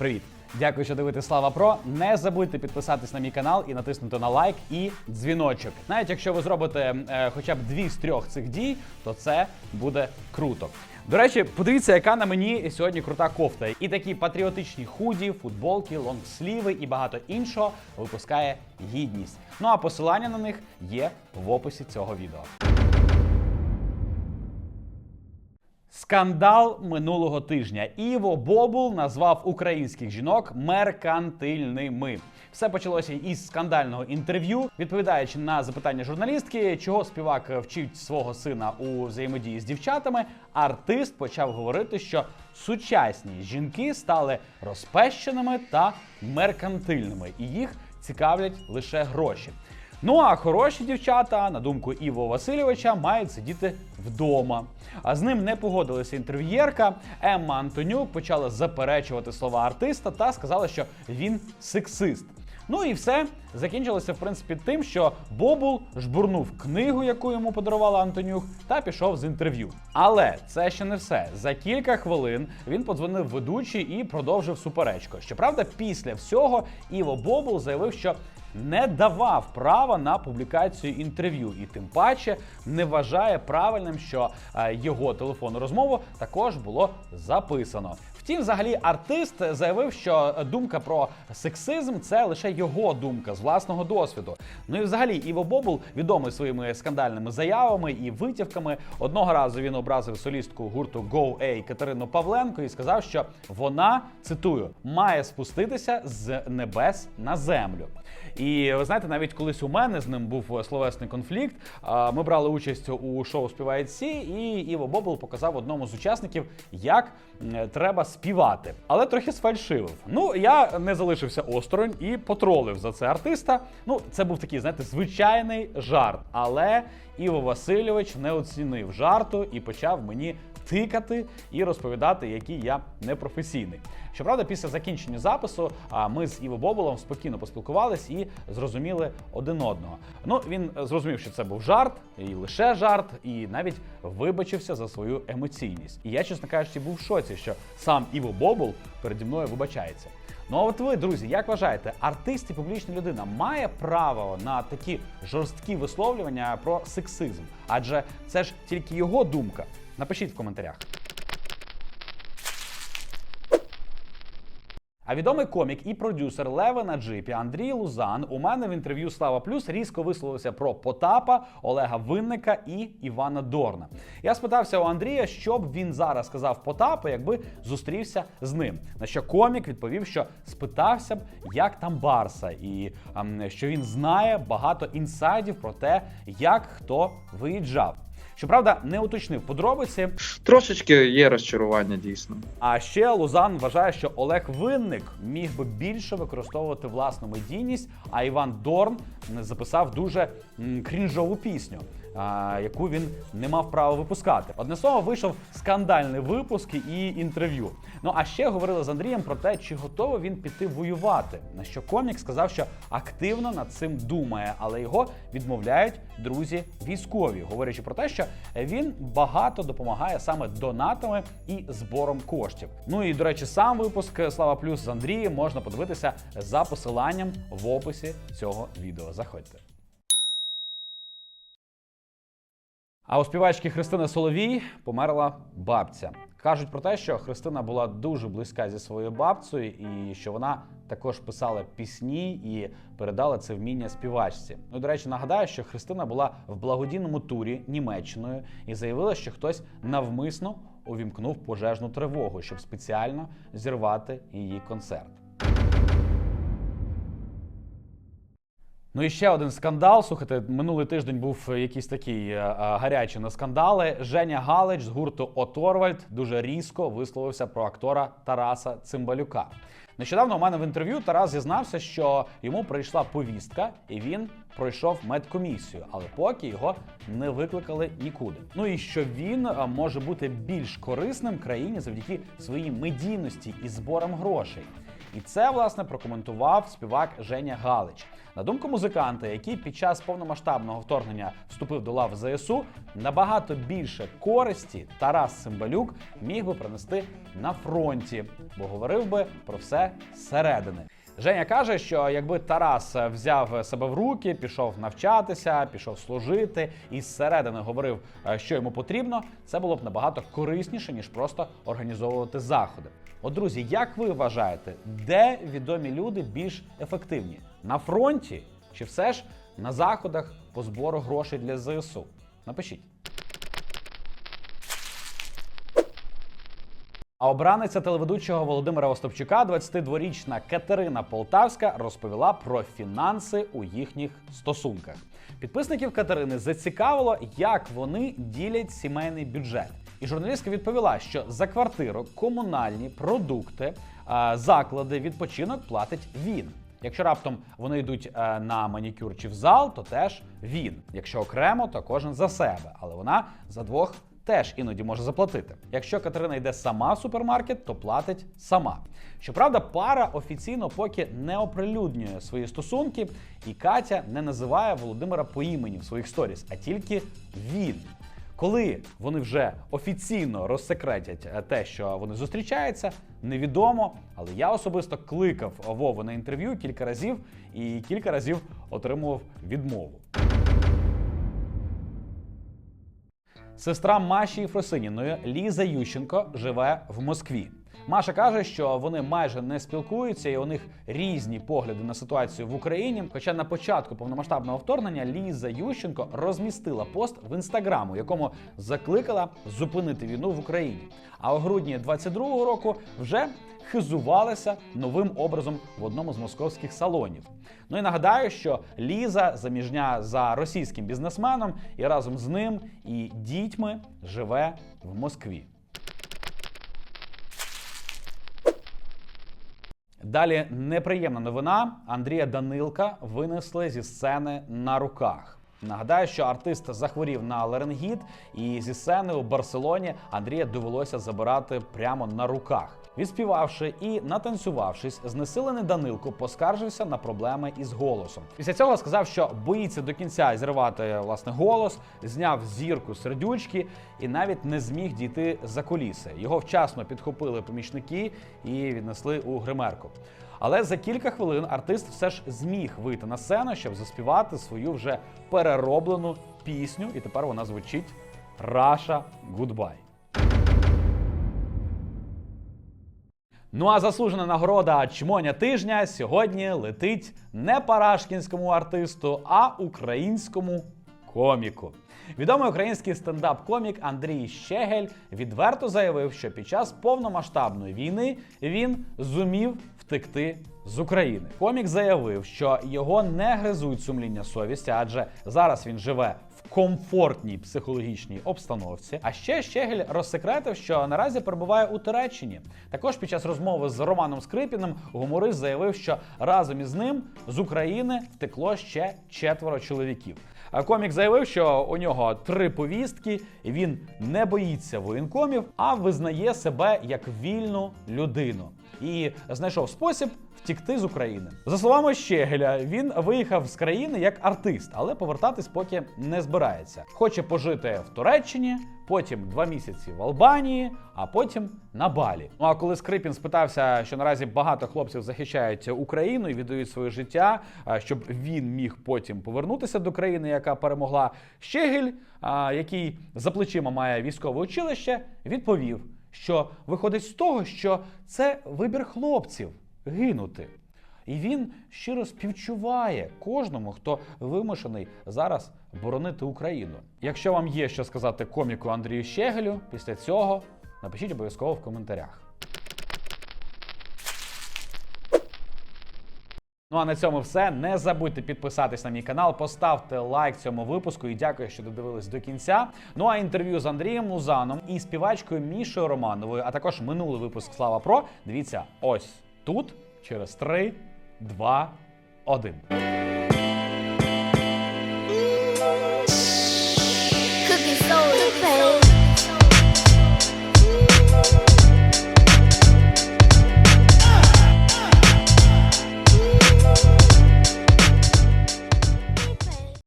Привіт! Дякую, що дивитесь Слава Про. Не забудьте підписатись на мій канал і натиснути на лайк і дзвіночок. Навіть якщо ви зробите е, хоча б дві з трьох цих дій, то це буде круто. До речі, подивіться, яка на мені сьогодні крута кофта. І такі патріотичні худі, футболки, лонгсліви і багато іншого випускає гідність. Ну а посилання на них є в описі цього відео. Скандал минулого тижня. Іво Бобул назвав українських жінок меркантильними. Все почалося із скандального інтерв'ю. Відповідаючи на запитання журналістки, чого співак вчить свого сина у взаємодії з дівчатами, артист почав говорити, що сучасні жінки стали розпещеними та меркантильними, і їх цікавлять лише гроші. Ну а хороші дівчата, на думку Іво Васильовича, мають сидіти вдома. А з ним не погодилася інтерв'єрка. Емма Антонюк почала заперечувати слова артиста та сказала, що він сексист. Ну і все закінчилося в принципі тим, що Бобул жбурнув книгу, яку йому подарувала Антонюк, та пішов з інтерв'ю. Але це ще не все. За кілька хвилин він подзвонив ведучий і продовжив суперечку. Щоправда, після всього Іво Бобул заявив, що не давав права на публікацію інтерв'ю, і тим паче не вважає правильним, що е, його телефонну розмову також було записано. Втім, взагалі, артист заявив, що думка про сексизм це лише його думка з власного досвіду. Ну і взагалі, Іво Бобул відомий своїми скандальними заявами і витівками. Одного разу він образив солістку гурту Go A Катерину Павленко і сказав, що вона цитую має спуститися з небес на землю. І ви знаєте, навіть колись у мене з ним був словесний конфлікт. Ми брали участь у шоу Співають всі, і Іво Бобл показав одному з учасників, як треба співати, але трохи сфальшивив. Ну я не залишився осторонь і потролив за це артиста. Ну, це був такий, знаєте, звичайний жарт. Але Іво Васильович не оцінив жарту і почав мені тикати і розповідати, який я непрофесійний. Щоправда, після закінчення запису ми з Іво Боболом спокійно поспілкувались і зрозуміли один одного. Ну він е, зрозумів, що це був жарт, і лише жарт, і навіть вибачився за свою емоційність. І я, чесно кажучи, був в шоці, що сам Іво Бобол переді мною вибачається. Ну а от ви, друзі, як вважаєте, артист і публічна людина має право на такі жорсткі висловлювання про сексизм? Адже це ж тільки його думка. Напишіть в коментарях. А відомий комік і продюсер Лева на джипі Андрій Лузан у мене в інтерв'ю Слава Плюс різко висловився про Потапа, Олега Винника і Івана Дорна. Я спитався у Андрія, що б він зараз сказав Потапу, якби зустрівся з ним. На що комік відповів, що спитався б, як там Барса, і ем, що він знає багато інсайдів про те, як хто виїжджав. Щоправда, не уточнив подробиці, Трошечки є розчарування, дійсно. а ще Лузан вважає, що Олег Винник міг би більше використовувати власну медійність, а Іван Дорн записав дуже крінжову пісню. Яку він не мав права випускати. Одне слово, вийшов скандальний випуск і інтерв'ю. Ну а ще говорили з Андрієм про те, чи готовий він піти воювати. На що комік сказав, що активно над цим думає, але його відмовляють друзі військові, говорячи про те, що він багато допомагає саме донатами і збором коштів. Ну і до речі, сам випуск Слава Плюс з Андрієм можна подивитися за посиланням в описі цього відео. Заходьте. А у співачки Христини Соловій померла бабця. Кажуть про те, що Христина була дуже близька зі своєю бабцею, і що вона також писала пісні і передала це вміння співачці. Ну, до речі, нагадаю, що Христина була в благодійному турі Німеччиною і заявила, що хтось навмисно увімкнув пожежну тривогу, щоб спеціально зірвати її концерт. Ну і ще один скандал. Слухайте, минулий тиждень був якийсь такий е, е, гарячий на скандали. Женя Галич з гурту Оторвальд дуже різко висловився про актора Тараса Цимбалюка. Нещодавно у мене в інтерв'ю Тарас зізнався, що йому прийшла повістка, і він пройшов медкомісію, але поки його не викликали нікуди. Ну і що він е, може бути більш корисним країні завдяки своїй медійності і зборам грошей. І це власне прокоментував співак Женя Галич. На думку музиканта, який під час повномасштабного вторгнення вступив до лав ЗСУ, набагато більше користі Тарас Цимбалюк міг би принести на фронті, бо говорив би про все зсередини. Женя каже, що якби Тарас взяв себе в руки, пішов навчатися, пішов служити і зсередини говорив, е, що йому потрібно, це було б набагато корисніше, ніж просто організовувати заходи. От, друзі, як ви вважаєте, де відомі люди більш ефективні? На фронті чи все ж на заходах по збору грошей для ЗСУ? Напишіть. А обраниця телеведучого Володимира Остапчука, 22-річна Катерина Полтавська, розповіла про фінанси у їхніх стосунках. Підписників Катерини зацікавило, як вони ділять сімейний бюджет. І журналістка відповіла, що за квартиру, комунальні продукти, заклади, відпочинок платить він. Якщо раптом вони йдуть е, на манікюр чи в зал, то теж він. Якщо окремо, то кожен за себе, але вона за двох теж іноді може заплатити. Якщо Катерина йде сама в супермаркет, то платить сама. Щоправда, пара офіційно поки не оприлюднює свої стосунки, і Катя не називає Володимира по імені в своїх сторіс, а тільки він. Коли вони вже офіційно розсекретять е, те, що вони зустрічаються, невідомо. Але я особисто кликав Вову на інтерв'ю кілька разів і кілька разів отримував відмову. Сестра Маші Фросиніної Ліза Ющенко живе в Москві. Маша каже, що вони майже не спілкуються, і у них різні погляди на ситуацію в Україні. Хоча на початку повномасштабного вторгнення Ліза Ющенко розмістила пост в інстаграм, у якому закликала зупинити війну в Україні. А у грудні 22-го року вже хизувалася новим образом в одному з московських салонів. Ну і нагадаю, що Ліза заміжня за російським бізнесменом і разом з ним і дітьми живе в Москві. Далі неприємна новина. Андрія Данилка винесли зі сцени на руках. Нагадаю, що артист захворів на ларингіт, і зі сцени у Барселоні Андрія довелося забирати прямо на руках. Відспівавши і натанцювавшись, знесилений Данилко поскаржився на проблеми із голосом. Після цього сказав, що боїться до кінця зірвати власне голос, зняв зірку сердючки і навіть не зміг дійти за коліси. Його вчасно підхопили помічники і віднесли у гримерку. Але за кілька хвилин артист все ж зміг вийти на сцену, щоб заспівати свою вже перероблену пісню, і тепер вона звучить Раша Гудбай. Ну а заслужена нагорода чмоня тижня сьогодні летить не парашкінському артисту, а українському коміку. Відомий український стендап-комік Андрій Щегель відверто заявив, що під час повномасштабної війни він зумів втекти з України. Комік заявив, що його не гризуть сумління совісті, адже зараз він живе в комфортній психологічній обстановці. А ще Щегель розсекретив, що наразі перебуває у Туреччині. Також під час розмови з Романом Скрипіним гуморист заявив, що разом із ним з України втекло ще четверо чоловіків. А комік заявив, що у нього три повістки, він не боїться воєнкомів, а визнає себе як вільну людину і знайшов спосіб втікти з України. За словами Щегеля, він виїхав з країни як артист, але повертатись поки не збирається. Хоче пожити в Туреччині, потім два місяці в Албанії, а потім на Балі. Ну а коли Скрипін спитався, що наразі багато хлопців захищають Україну і віддають своє життя, щоб він міг потім повернутися до країни, яка перемогла, Щегель, який за плечима має військове училище, відповів що виходить з того, що це вибір хлопців гинути. І він щиро співчуває кожному, хто вимушений зараз боронити Україну. Якщо вам є що сказати коміку Андрію Щегелю, після цього напишіть обов'язково в коментарях. Ну а на цьому все. Не забудьте підписатись на мій канал, поставте лайк цьому випуску і дякую, що додивились до кінця. Ну а інтерв'ю з Андрієм Лузаном і співачкою Мішою Романовою, а також минулий випуск Слава Про. Дивіться ось тут через 3, 2, 1.